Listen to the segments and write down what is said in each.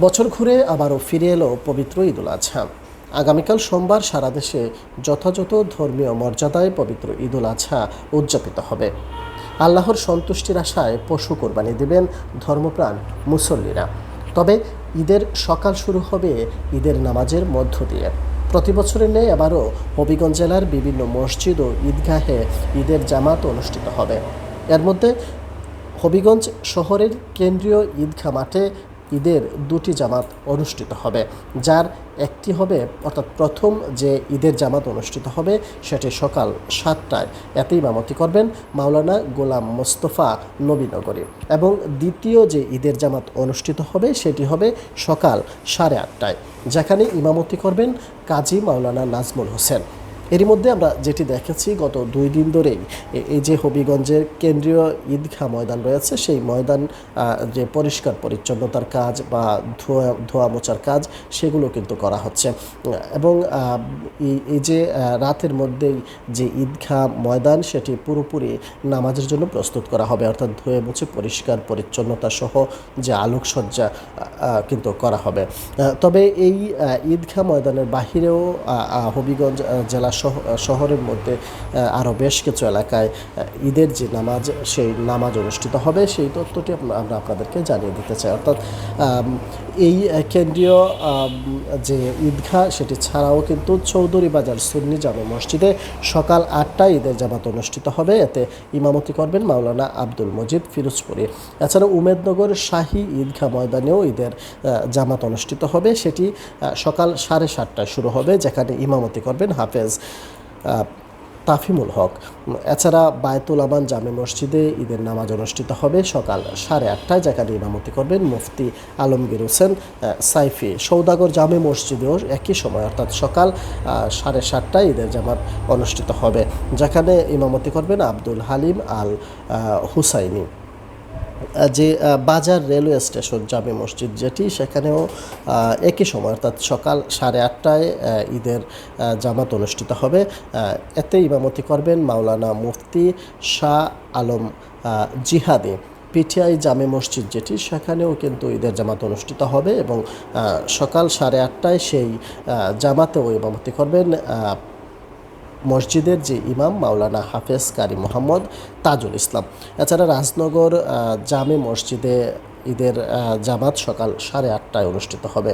বছর ঘুরে আবারও ফিরে এলো পবিত্র ঈদুল আজহা। আগামীকাল সোমবার সারা দেশে যথাযথ ধর্মীয় মর্যাদায় পবিত্র ঈদুল আজহা উদযাপিত হবে। আল্লাহর সন্তুষ্টির আশায় পশু কোরবানি দেবেন ধর্মপ্রাণ মুসল্লিরা। তবে ঈদের সকাল শুরু হবে ঈদের নামাজের মধ্য দিয়ে। প্রতি বছরের নেই আবারও হবিগঞ্জ জেলার বিভিন্ন মসজিদ ও ঈদগাহে ঈদের জামাত অনুষ্ঠিত হবে। এর মধ্যে হবিগঞ্জ শহরের কেন্দ্রীয় ঈদগাহ মাঠে ঈদের দুটি জামাত অনুষ্ঠিত হবে। যার একটি হবে, অর্থাৎ প্রথম যে ঈদের জামাত অনুষ্ঠিত হবে, সেটি সকাল সাতটায়। এতে ইমামতি করবেন মাওলানা গোলাম মোস্তফা নবীনগরী। এবং দ্বিতীয় যে ঈদের জামাত অনুষ্ঠিত হবে, সেটি হবে সকাল সাড়ে আটটায়। যেখানে ইমামতি করবেন কাজী মাওলানা নাজমুল হোসেন। এরই মধ্যে আমরা যেটি দেখেছি, গত দুই দিন ধরেই এই যে হবিগঞ্জের কেন্দ্রীয় ঈদগাহ ময়দান রয়েছে, সেই ময়দান যে পরিষ্কার পরিচ্ছন্নতার কাজ বা ধোয়া ধোয়া মোচার কাজ, সেগুলো কিন্তু করা হচ্ছে। এবং এই- যে রাতের মধ্যেই যে ঈদগাহ ময়দান, সেটি পুরোপুরি নামাজের জন্য প্রস্তুত করা হবে। অর্থাৎ ধুয়ে মুছে, পরিষ্কার পরিচ্ছন্নতা সহ যে আলোকসজ্জা কিন্তু করা হবে। তবে এই ঈদগাহ ময়দানের বাহিরেও হবিগঞ্জ জেলা শহরের মধ্যে আরও বেশ কিছু এলাকায় ঈদের যে নামাজ, সেই নামাজ অনুষ্ঠিত হবে, সেই তথ্যটি আমরা আপনাদেরকে জানিয়ে দিতে চাই। অর্থাৎ এই কেন্দ্রীয় যে ঈদগাহ, সেটি ছাড়াও কিন্তু চৌধুরী বাজার সুন্নি জামে মসজিদে সকাল আটটায় ঈদের জামাত অনুষ্ঠিত হবে। এতে ইমামতি করবেন মাওলানা আব্দুল মজিদ ফিরোজপুরি। এছাড়া উমেদনগর শাহী ঈদগাহ ময়দানেও ঈদের জামাত অনুষ্ঠিত হবে। সেটি সকাল সাড়ে সাতটায় শুরু হবে, যেখানে ইমামতি করবেন হাফেজ তাফিমুল হক। এছাড়া বায়তুল আমান জামে মসজিদে ঈদের নামাজ অনুষ্ঠিত হবে সকাল সাড়ে আটটায় যেখানে ইমামতি করবেন মুফতি আলমগীর হোসেন সাইফি। সৌদাগর জামে মসজিদেও একই সময়, অর্থাৎ সকাল সাড়ে সাতটায় ঈদের জামাত অনুষ্ঠিত হবে। যেখানে ইমামতি করবেন আব্দুল হালিম আল হুসাইনি। যে বাজার রেলওয়ে স্টেশন জামে মসজিদ যেটি, সেখানেও একই সময়, অর্থাৎ সকাল সাড়ে আটটায় ঈদের জামাত অনুষ্ঠিত হবে। এতে ইমামতি করবেন মাওলানা মুফতি শাহ আলম জিহাদি। পিটিআই জামে মসজিদ যেটি, সেখানেও কিন্তু ঈদের জামাত অনুষ্ঠিত হবে এবং সকাল সাড়ে আটটায় সেই জামাতেও ইমামতি করবেন মসজিদের যে ইমাম মাওলানা হাফেজ কারি মোহাম্মদ তাজুল ইসলাম। এছাড়া রাজনগর জামে মসজিদে ঈদের জামাত সকাল সাড়ে আটটায় অনুষ্ঠিত হবে,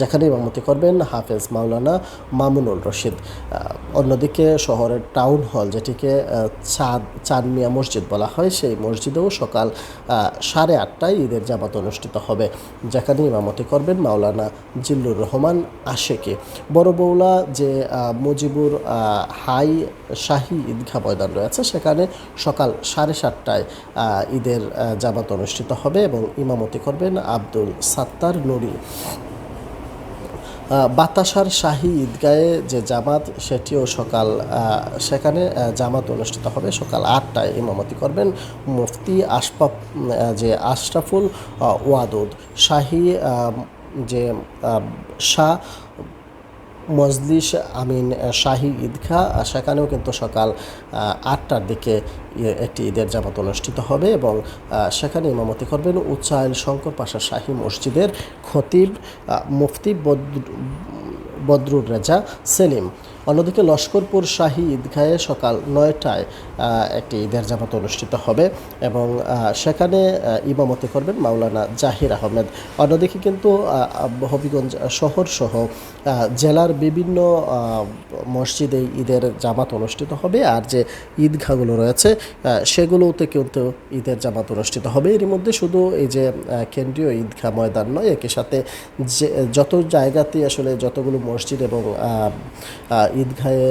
যেখানে ইমামতি করবেন হাফেজ মাওলানা মামুনুল রশিদ। অন্যদিকে শহরের টাউন হল, যেটিকে চাঁদ চাঁদমিয়া মসজিদ বলা হয়, সেই মসজিদেও সকাল সাড়ে আটটায় ঈদের জামাত অনুষ্ঠিত হবে, যেখানে ইমামতি করবেন মাওলানা জিল্লুর রহমান আশেকে। বড় বৌলা যে মুজিবুর হাই শাহী ঈদগাহ ময়দান রয়েছে, সেখানে সকাল সাড়ে সাতটায় ঈদের জামাত অনুষ্ঠিত হবে এবং ইমামতি করবেন আব্দুল সাত্তার নুরি। বাতাসার শাহী ঈদগায়ে যে জামাত, সেটিও সকাল সেখানে জামাত অনুষ্ঠিত হবে। সকাল আটটায় ইমামতি করবেন মুফতি আশপাপ যে আশরাফুল ওয়াদুদ। শাহী যে শাহ মজলিস আমিন শাহী ঈদগাহ সেখানেও কিন্তু সকাল আটটার দিকে একটি ঈদের জামাত অনুষ্ঠিত হবে এবং সেখানে ইমামতি করবেন উচ্চায়ন শঙ্কর পাশা শাহী মসজিদের খতিব মুফতি বদ্র, বদরুর রেজা সেলিম। অন্যদিকে লস্করপুর শাহী ঈদগাহে সকাল নয়টায় একটি ঈদের জামাত অনুষ্ঠিত হবে এবং সেখানে ইমামতি করবেন মাওলানা জাহির আহমেদ। অন্যদিকে কিন্তু হবিগঞ্জ শহর সহ জেলার বিভিন্ন মসজিদে ঈদের জামাত অনুষ্ঠিত হবে আর যে ঈদগাহগুলো রয়েছে সেগুলোতে কিন্তু ঈদের জামাত অনুষ্ঠিত হবে। এর মধ্যে শুধু এই যে কেন্দ্রীয় ঈদগাহ ময়দান নয়, একই সাথে যে, যত জায়গাতে আসলে যতগুলো মসজিদ এবং ঈদগাহে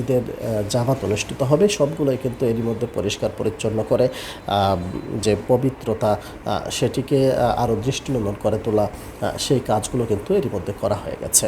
ঈদের জামাত অনুষ্ঠিত হবে। সবগুলোই কিন্তু এরই মধ্যে পরিষ্কার পরিচ্ছন্ন করে যে পবিত্রতা সেটিকে আরও দৃষ্টিনন্দন করে তোলা সেই কাজগুলো কিন্তু এরই মধ্যে করা হয়ে গেছে।